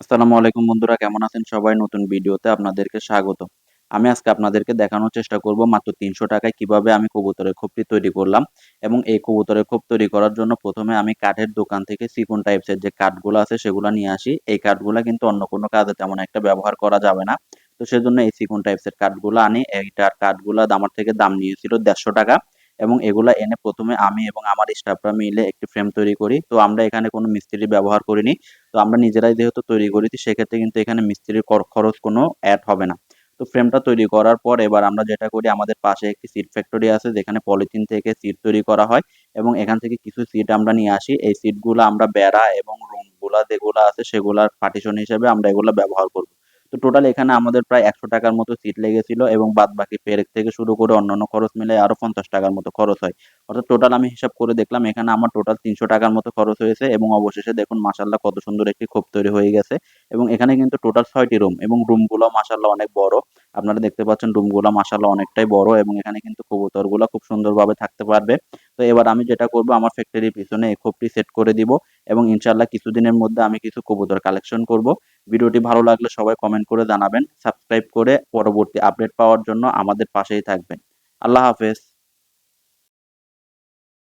আসসালামু আলাইকুম বন্ধুরা, কেমন আছেন সবাই? নতুন ভিডিওতে আপনাদেরকে স্বাগত। আমি আজকে আপনাদেরকে দেখানোর চেষ্টা করব মাত্র তিনশো টাকায় কীভাবে আমি কবুতরের খোপটি তৈরি করলাম এবং এই কবুতরের খোপ তৈরি করার জন্য প্রথমে আমি কাঠের দোকান থেকে সিকন টাইপসের যে কাঠগুলো আছে সেগুলো নিয়ে আসি। এই কাঠগুলো কিন্তু অন্য কোনো কাজে তেমন একটা ব্যবহার করা যাবে না। তো সেজন্য এই সিকন টাইপসের কাঠগুলো আনি। এইটার কাঠগুলো আমার থেকে দাম নিয়েছিল দেড়শো টাকা। এবং এগুলা এনে প্রথমে আমি এবং আমার স্টাফরা মিলে একটি ফ্রেম তৈরি করি। তো আমরা এখানে কোনো মিস্ত্রি ব্যবহার করিনি। তো আমরা নিজেরাই যেহেতু তৈরি করি সেক্ষেত্রে কিন্তু এখানে মিস্ত্রির খরচ কোনো অ্যাড হবে না। তো ফ্রেমটা তৈরি করার পর এবার আমরা যেটা করি, আমাদের পাশে একটি সিট ফ্যাক্টরি আছে, যেখানে পলিথিন থেকে সিট তৈরি করা হয় এবং এখান থেকে কিছু সিট আমরা নিয়ে আসি। এই সিটগুলো আমরা বেড়া এবং রুমগুলা যেগুলো আছে, সেগুলার পার্টিশন হিসেবে আমরা এগুলো ব্যবহার করব। তো টোটাল এখানে আমাদের প্রায় একশো টাকার মতো সিট লেগেছিল এবং বাদ বাকি পেরেক থেকে শুরু করে অন্যান্য খরচ মিলে আরও পঞ্চাশ টাকার মতো খরচ হয়। অর্থাৎ টোটাল আমি হিসাব করে দেখলাম, এখানে আমার টোটাল তিনশো টাকার মতো খরচ হয়েছে এবং অবশেষে দেখুন মাসাল্লাহ কত সুন্দর একটি খোপ তৈরি হয়ে গেছে। এবং এখানে কিন্তু টোটাল ছয়টি রুম এবং রুমগুলো মাসাল্লাহ অনেক বড়। আপনারা দেখতে পাচ্ছেন রুমগুলো মাসাল্লাহ অনেকটাই বড় এবং এখানে কিন্তু কবুতরগুলো খুব সুন্দরভাবে থাকতে পারবে। তো এবার আমি যেটা করব, আমার ফ্যাক্টরির পিছনে এই খোপটি সেট করে দিব এবং ইনশাল্লাহ কিছুদিনের মধ্যে আমি কিছু কবুতর কালেকশন করব। ভিডিওটি ভালো লাগলে সবাই কমেন্ট করে জানাবেন। সাবস্ক্রাইব করে পরবর্তী আপডেট পাওয়ার জন্য আমাদের পাশেই থাকবেন। আল্লাহ হাফেজ।